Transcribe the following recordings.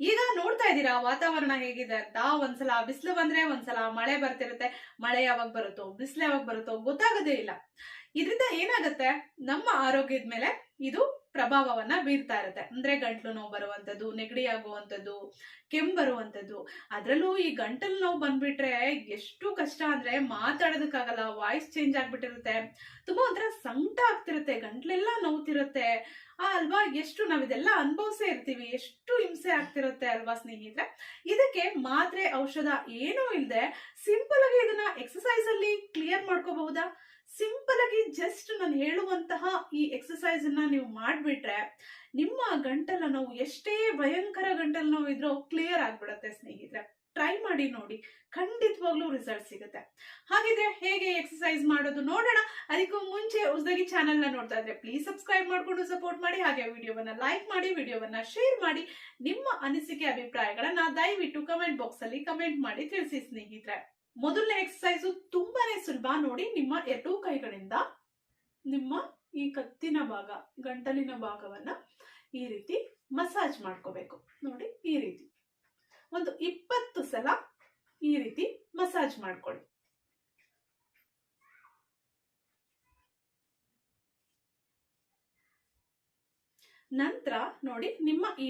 ಈಗ ನೋಡ್ತಾ ಇದ್ದೀರಾ ವಾತಾವರಣ ಹೇಗಿದೆ ಅಂತ? ಒಂದ್ಸಲ ಬಿಸಿಲು ಬಂದ್ರೆ ಒಂದ್ಸಲ ಮಳೆ ಬರ್ತಿರುತ್ತೆ. ಮಳೆ ಯಾವಾಗ ಬರುತ್ತೋ, ಬಿಸಿಲು ಯಾವಾಗ ಬರುತ್ತೋ ಗೊತ್ತಾಗೋದೇ ಇಲ್ಲ. ಇದರಿಂದ ಏನಾಗುತ್ತೆ? ನಮ್ಮ ಆರೋಗ್ಯದ ಮೇಲೆ ಇದು ಪ್ರಭಾವವನ್ನ ಬೀರ್ತಾ ಇರುತ್ತೆ. ಅಂದ್ರೆ ಗಂಟ್ಲು ನೋವು ಬರುವಂತದ್ದು ನೆಗಡಿ ಆಗುವಂಥದ್ದು ಕೆಮ್ಮು ಬರುವಂಥದ್ದು. ಅದ್ರಲ್ಲೂ ಈ ಗಂಟಲು ನೋವು ಬಂದ್ಬಿಟ್ರೆ ಎಷ್ಟು ಕಷ್ಟ ಅಂದ್ರೆ ಮಾತಾಡೋದಕ್ಕಾಗಲ್ಲ ವಾಯ್ಸ್ ಚೇಂಜ್ ಆಗ್ಬಿಟ್ಟಿರುತ್ತೆ. ತುಂಬಾ ಒಂಥರ ಸಂಕಟ ಆಗ್ತಿರುತ್ತೆ. ಗಂಟ್ಲೆಲ್ಲ ನೋವ್ತಿರುತ್ತೆ. ಅಲ್ವಾ? ಎಷ್ಟು ನಾವಿದೆಲ್ಲ ಅನುಭವಿಸೇ ಇರ್ತೀವಿ. ಎಷ್ಟು ಹಿಂಸೆ ಆಗ್ತಿರುತ್ತೆ ಅಲ್ವಾ ಸ್ನೇಹಿತರೆ? ಇದಕ್ಕೆ ಮಾತ್ರೆ, ಔಷಧ ಏನೂ ಇಲ್ಲದೆ ಸಿಂಪಲ್ ಆಗಿ ಇದನ್ನ ಎಕ್ಸಸೈಸ್ ಅಲ್ಲಿ ಕ್ಲಿಯರ್ ಮಾಡ್ಕೋಬಹುದಾ? ಸಿಂಪಲ್ ಆಗಿ ಜಸ್ಟ್ ನಾನು ಹೇಳುವಂತಹ ಈ ಎಕ್ಸಸೈಸ್ ಅನ್ನ ನೀವು ಮಾಡಿಬಿಟ್ರೆ ನಿಮ್ಮ ಗಂಟಲ ನೋವು ಎಷ್ಟೇ ಭಯಂಕರ ಗಂಟಲ ನೋವು ಇದ್ರೂ ಕ್ಲಿಯರ್ ಆಗ್ಬಿಡತ್ತೆ ಸ್ನೇಹಿತರೆ. ಟ್ರೈ ಮಾಡಿ ನೋಡಿ, ಖಂಡಿತವಾಗ್ಲೂ ರಿಸಲ್ಟ್ ಸಿಗುತ್ತೆ. ಹಾಗಿದ್ರೆ ಹೇಗೆ ಎಕ್ಸಸೈಸ್ ಮಾಡೋದು ನೋಡೋಣ. ಅದಕ್ಕೂ ಮುಂಚೆ ಹೊಸದಾಗಿ ಚಾನೆಲ್ನ ನೋಡ್ತಾ ಇದ್ರೆ ಪ್ಲೀಸ್ ಸಬ್ಸ್ಕ್ರೈಬ್ ಮಾಡ್ಕೊಂಡು ಸಪೋರ್ಟ್ ಮಾಡಿ, ಹಾಗೆ ವಿಡಿಯೋವನ್ನ ಲೈಕ್ ಮಾಡಿ ವಿಡಿಯೋವನ್ನ ಶೇರ್ ಮಾಡಿ, ನಿಮ್ಮ ಅನಿಸಿಕೆ, ಅಭಿಪ್ರಾಯಗಳನ್ನ ದಯವಿಟ್ಟು ಕಮೆಂಟ್ ಬಾಕ್ಸ್ ಅಲ್ಲಿ ಕಮೆಂಟ್ ಮಾಡಿ ತಿಳಿಸಿ ಸ್ನೇಹಿತರೆ. ಮೊದಲನೇ ಎಕ್ಸಸೈಸ್ ತುಂಬಾನೇ ಸುಲಭ. ನೋಡಿ, ನಿಮ್ಮ ಎರಡೂ ಕೈಗಳಿಂದ ನಿಮ್ಮ ಈ ಕತ್ತಿನ ಭಾಗ, ಗಂಟಲಿನ ಭಾಗವನ್ನ ಈ ರೀತಿ ಮಸಾಜ್ ಮಾಡ್ಕೋಬೇಕು. ನೋಡಿ, ಈ ರೀತಿ. ಒಂದು ಇಪ್ಪತ್ತು ಸಲ ಈ ರೀತಿ ಮಸಾಜ್ ಮಾಡ್ಕೊಳ್ಳಿ. ನಂತರ ನೋಡಿ ನಿಮ್ಮ ಈ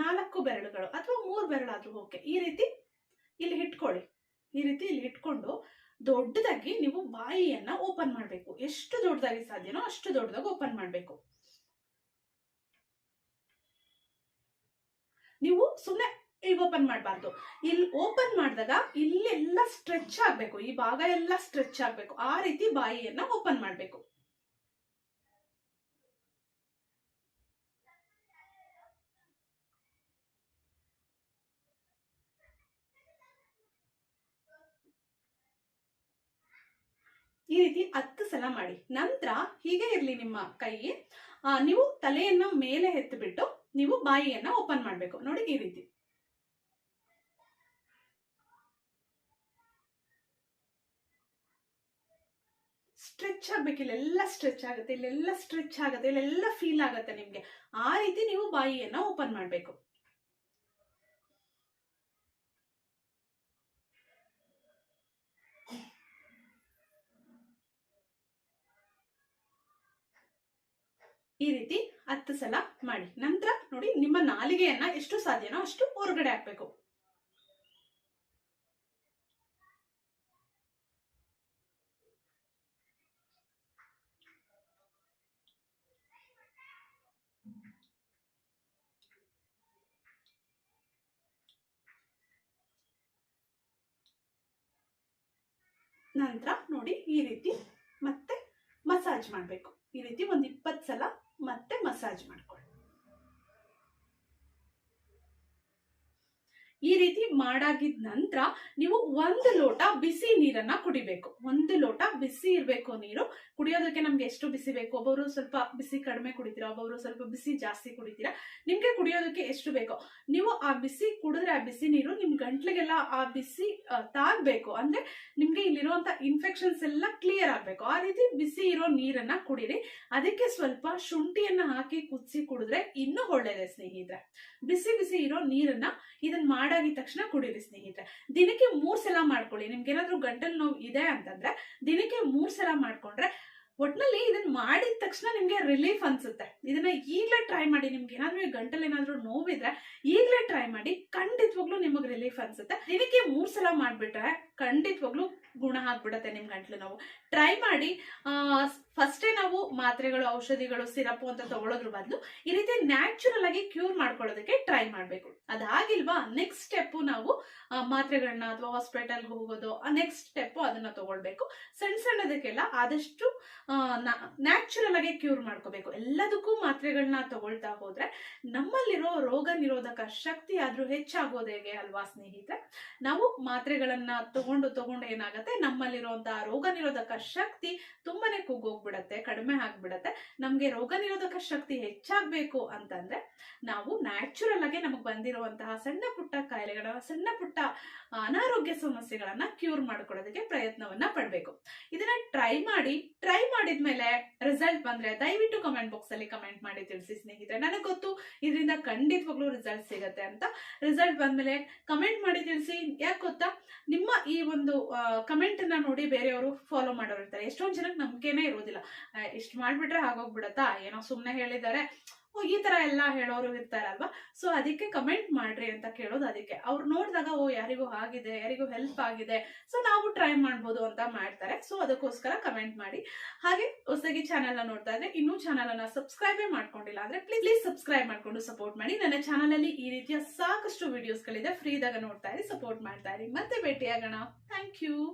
ನಾಲ್ಕು ಬೆರಳುಗಳು ಅಥವಾ ಮೂರು ಬೆರಳಾದ್ರೂ ಓಕೆ, ಈ ರೀತಿ ಇಲ್ಲಿ ಇಟ್ಕೊಳ್ಳಿ. ಈ ರೀತಿ ಇಲ್ಲಿ ಇಟ್ಕೊಂಡು ದೊಡ್ಡದಾಗಿ ನೀವು ಬಾಯಿಯನ್ನ ಓಪನ್ ಮಾಡಬೇಕು. ಎಷ್ಟು ದೊಡ್ಡದಾಗಿ ಸಾಧ್ಯನೋ ಅಷ್ಟು ದೊಡ್ಡದಾಗಿ ಓಪನ್ ಮಾಡಬೇಕು. ನೀವು ಸುಮ್ಮನೆ ಈಗ ಓಪನ್ ಮಾಡಬಾರ್ದು. ಇಲ್ಲಿ ಓಪನ್ ಮಾಡಿದಾಗ ಇಲ್ಲೆಲ್ಲ ಸ್ಟ್ರೆಚ್ ಆಗ್ಬೇಕು. ಈ ಭಾಗ ಎಲ್ಲ ಸ್ಟ್ರೆಚ್ ಆಗ್ಬೇಕು. ಆ ರೀತಿ ಬಾಯಿಯನ್ನ ಓಪನ್ ಮಾಡಬೇಕು. ಈ ರೀತಿ ಹತ್ತು ಸಲ ಮಾಡಿ. ನಂತರ ಹೀಗೆ ಇರಲಿ ನಿಮ್ಮ ಕೈ. ನೀವು ತಲೆಯನ್ನ ಮೇಲೆ ಎತ್ತಿಬಿಟ್ಟು ನೀವು ಬಾಯಿಯನ್ನ ಓಪನ್ ಮಾಡಬೇಕು. ನೋಡಿ ಈ ರೀತಿ. ಸ್ಟ್ರೆಚ್ ಆಗ್ಬೇಕು, ಇಲ್ಲೆಲ್ಲ ಸ್ಟ್ರೆಚ್ ಆಗುತ್ತೆ, ಇಲ್ಲೆಲ್ಲ ಸ್ಟ್ರೆಚ್ ಆಗುತ್ತೆ, ಇಲ್ಲೆಲ್ಲ ಫೀಲ್ ಆಗುತ್ತೆ ನಿಮ್ಗೆ. ಆ ರೀತಿ ನೀವು ಬಾಯಿಯನ್ನ ಓಪನ್ ಮಾಡಬೇಕು. ಈ ರೀತಿ ಹತ್ತು ಸಲ ಮಾಡಿ. ನಂತರ ನೋಡಿ ನಿಮ್ಮ ನಾಲಿಗೆಯನ್ನ ಎಷ್ಟು ಸಾಧ್ಯನೋ ಅಷ್ಟು ಹೊರಗಡೆ ಹಾಕ್ಬೇಕು. ನಂತರ ನೋಡಿ ಈ ರೀತಿ ಮತ್ತೆ ಮಸಾಜ್ ಮಾಡಬೇಕು. ಈ ರೀತಿ ಒಂದು ಇಪ್ಪತ್ತು ಸಲ ಮತ್ತೆ ಮಸಾಜ್ ಮಾಡ್ಕೊಳ್ಳಿ. ಈ ರೀತಿ ಮಾಡಾಗಿದ ನಂತರ ನೀವು ಒಂದು ಲೋಟ ಬಿಸಿ ನೀರನ್ನ ಕುಡಿಬೇಕು. ಒಂದು ಲೋಟ ಬಿಸಿ ಇರಬೇಕು ನೀರು. ಕುಡಿಯೋದಕ್ಕೆ ನಮ್ಗೆ ಎಷ್ಟು ಬಿಸಿ ಬೇಕು? ಒಬ್ಬೊಬ್ರು ಸ್ವಲ್ಪ ಬಿಸಿ ಕಡಿಮೆ ಕುಡಿತೀರಾ? ಒಬ್ಬೊಬ್ರು ಸ್ವಲ್ಪ ಬಿಸಿ ಜಾಸ್ತಿ ಕುಡಿತೀರಾ? ನಿಮ್ಗೆ ಕುಡಿಯೋದಕ್ಕೆ ಎಷ್ಟು ಬೇಕೋ? ನೀವು ಆ ಬಿಸಿ ಕುಡಿದ್ರೆ ಆ ಬಿಸಿ ನೀರು ನಿಮ್ ಗಂಟ್ಲಿಗೆಲ್ಲ ಆ ಬಿಸಿ ತಾಗ್ಬೇಕು. ಅಂದ್ರೆ ನಿಮ್ಗೆ ಇಲ್ಲಿರುವಂತ ಇನ್ಫೆಕ್ಷನ್ಸ್ ಎಲ್ಲ ಕ್ಲಿಯರ್ ಆಗ್ಬೇಕು. ಆ ರೀತಿ ಬಿಸಿ ಇರೋ ನೀರನ್ನ ಕುಡಿರಿ. ಅದಕ್ಕೆ ಸ್ವಲ್ಪ ಶುಂಠಿಯನ್ನ ಹಾಕಿ ಕುದಿಸಿ ಕುಡಿದ್ರೆ ಇನ್ನೂ ಒಳ್ಳೇದೇ ಸ್ನೇಹಿತರೆ. ಬಿಸಿ ಬಿಸಿ ಇರೋ ನೀರನ್ನ ಇದನ್ನ ಮಾಡಾಗಿದ ತಕ್ಷಣ ಕುಡೀರಿ ಸ್ನೇಹಿತರೆ. ದಿನಕ್ಕೆ ಮೂರು ಸಲ ಮಾಡ್ಕೊಳ್ಳಿ. ನಿಮ್ಗೆ ಗಂಟಲು ಗಂಟಲ್ ನೋವು ಇದೆ ಅಂತಂದ್ರೆ ದಿನಕ್ಕೆ ಮೂರು ಸಲ ಮಾಡ್ಕೊಂಡ್ರೆ ಒಟ್ನಲ್ಲಿ ಇದನ್ನ ಮಾಡಿದ ತಕ್ಷಣ ನಿಮ್ಗೆ ರಿಲೀಫ್ ಅನ್ಸುತ್ತೆ. ಇದನ್ನ ಈಗ್ಲೇ ಟ್ರೈ ಮಾಡಿ. ನಿಮ್ಗೆ ಏನಾದ್ರೂ ಗಂಟಲ್ ಏನಾದ್ರೂ ನೋವಿದ್ರೆ ಈಗ್ಲೇ ಟ್ರೈ ಮಾಡಿ. ಖಂಡಿತವಾಗ್ಲೂ ನಿಮಗೆ ರಿಲೀಫ್ ಅನ್ಸುತ್ತೆ. ದಿನಕ್ಕೆ ಮೂರ್ ಸಲ ಮಾಡ್ಬಿಟ್ರೆ ಖಂಡಿತವಾಗ್ಲೂ ಗುಣ ಆಗ್ಬಿಡತ್ತೆ ನಿಮ್ ಗಂಟ್ಲು ನೋವು. ಟ್ರೈ ಮಾಡಿ. ಫಸ್ಟೇ ನಾವು ಮಾತ್ರೆಗಳು, ಔಷಧಿಗಳು ಸಿರಪ್ ಅಂತ ತಗೊಳ್ಳೋದ್ರ ಬದಲು ಈ ರೀತಿ ನ್ಯಾಚುರಲ್ ಆಗಿ ಕ್ಯೂರ್ ಮಾಡ್ಕೊಳ್ಳೋದಕ್ಕೆ ಟ್ರೈ ಮಾಡ್ಬೇಕು. ಅದಾಗಿಲ್ವಾ ನೆಕ್ಸ್ಟ್ ಸ್ಟೆಪ್ ನಾವು ಮಾತ್ರೆಗಳನ್ನ ಅಥವಾ ಹಾಸ್ಪಿಟಲ್ ಹೋಗೋದು ನೆಕ್ಸ್ಟ್ ಸ್ಟೆಪ್ ಅದನ್ನ ತಗೊಳ್ಬೇಕು. ಸಣ್ಣ ಸಣ್ಣದಕ್ಕೆಲ್ಲ ಆದಷ್ಟು ನ್ಯಾಚುರಲ್ ಆಗಿ ಕ್ಯೂರ್ ಮಾಡ್ಕೋಬೇಕು. ಎಲ್ಲದಕ್ಕೂ ಮಾತ್ರೆಗಳನ್ನ ತಗೊಳ್ತಾ ಹೋದ್ರೆ ನಮ್ಮಲ್ಲಿರೋ ರೋಗ ನಿರೋಧಕ ಶಕ್ತಿ ಆದ್ರೂ ಹೆಚ್ಚಾಗೋದು ಹೇಗೆ ಅಲ್ವಾ ಸ್ನೇಹಿತರೆ? ನಾವು ಮಾತ್ರೆಗಳನ್ನ ತಗೊಂಡು ತಗೊಂಡು ಏನಾಗುತ್ತೆ, ನಮ್ಮಲ್ಲಿರುವಂತಹ ರೋಗ ನಿರೋಧಕ ಶಕ್ತಿ ತುಂಬಾನೇ ಕುಗ್ಗೋಗ್ಬಿಡುತ್ತೆ. ಹೋಗ್ಬಿಡತ್ತೆ, ಕಡಿಮೆ ಆಗ್ಬಿಡತ್ತೆ, ನಮಗೆ ರೋಗ ನಿರೋಧಕ ಶಕ್ತಿ ಹೆಚ್ಚಾಗ್ಬೇಕು ಅಂತಂದ್ರೆ ನಾವು ನ್ಯಾಚುರಲ್ ಆಗಿ ನಮಗೆ ಬಂದಿರುವಂತಹ ಸಣ್ಣ ಪುಟ್ಟ ಕಾಯಿಲೆಗಳ ಸಣ್ಣ ಪುಟ್ಟ ಅನಾರೋಗ್ಯ ಸಮಸ್ಯೆಗಳನ್ನ ಕ್ಯೂರ್ ಮಾಡ್ಕೊಡೋದಕ್ಕೆ ಪ್ರಯತ್ನವನ್ನ ಪಡಬೇಕು. ಇದನ್ನ ಟ್ರೈ ಮಾಡಿ ಟ್ರೈ ಮಾಡಿದ್ಮೇಲೆ ರಿಸಲ್ಟ್ ಬಂದ್ರೆ ದಯವಿಟ್ಟು ಕಮೆಂಟ್ ಬಾಕ್ಸ್ ಅಲ್ಲಿ ಕಮೆಂಟ್ ಮಾಡಿ ತಿಳಿಸಿ ಸ್ನೇಹಿತರೆ. ನನಗೆ ಗೊತ್ತು, ಇದರಿಂದ ಖಂಡಿತವಾಗ್ಲೂ ರಿಸಲ್ಟ್ ಸಿಗತ್ತೆ ಅಂತ. ರಿಸಲ್ಟ್ ಬಂದ್ಮೇಲೆ ಕಮೆಂಟ್ ಮಾಡಿ ತಿಳಿಸಿ, ಯಾಕೆ ಗೊತ್ತಾ? ಈ ಒಂದು ಕಮೆಂಟ್ ಅನ್ನ ನೋಡಿ ಬೇರೆಯವರು ಫಾಲೋ ಮಾಡೋರು ಇರ್ತಾರೆ. ಎಷ್ಟೊಂದು ಜನಕ್ಕೆ ನಂಬಿಕೆನೇ ಇರೋದಿಲ್ಲ ಇಷ್ಟು ಮಾಡ್ಬಿಟ್ರೆ ಆಗೋಗ್ಬಿಡತ್ತಾ ಏನೋ ಸುಮ್ಮನೆ ಹೇಳಿದ್ದಾರೆ. ಈ ತರ ಎಲ್ಲ ಹೇಳೋರು ಇರ್ತಾರಲ್ವಾ? ಸೊ ಅದಕ್ಕೆ ಕಮೆಂಟ್ ಮಾಡ್ರಿ ಅಂತ ಕೇಳೋದು ಅದಕ್ಕೆ. ಅವ್ರು ನೋಡಿದಾಗ, ಓ, ಯಾರಿಗೂ ಆಗಿದೆ, ಯಾರಿಗೂ ಹೆಲ್ಪ್ ಆಗಿದೆ. ಸೊ ನಾವು ಟ್ರೈ ಮಾಡ್ಬೋದು ಅಂತ ಮಾಡ್ತಾರೆ. ಸೊ ಅದಕ್ಕೋಸ್ಕರ ಕಮೆಂಟ್ ಮಾಡಿ. ಹಾಗೆ ಹೊಸಗಿ ಚಾನೆಲ್ ನೋಡ್ತಾ ಇದ್ರೆ, ಇನ್ನೂ ಚಾನೆಲ್ ಅನ್ನ ಸಬ್ಸ್ಕ್ರೈಬೇ ಮಾಡ್ಕೊಂಡಿಲ್ಲ ಅಂದ್ರೆ ಪ್ಲೀಸ್ ಪ್ಲೀಸ್ ಸಬ್ಸ್ಕ್ರೈಬ್ ಮಾಡ್ಕೊಂಡು ಸಪೋರ್ಟ್ ಮಾಡಿ. ನನ್ನ ಚಾನಲ್ ಅಲ್ಲಿ ಈ ರೀತಿಯ ಸಾಕಷ್ಟು ವಿಡಿಯೋಸ್ ಗಳಿದೆ. ಫ್ರೀದಾಗ ನೋಡ್ತಾ ಇರಿ ಸಪೋರ್ಟ್ ಮಾಡ್ತಾ ಇರಿ. ಮತ್ತೆ ಭೇಟಿಯಾಗೋಣ. Thank you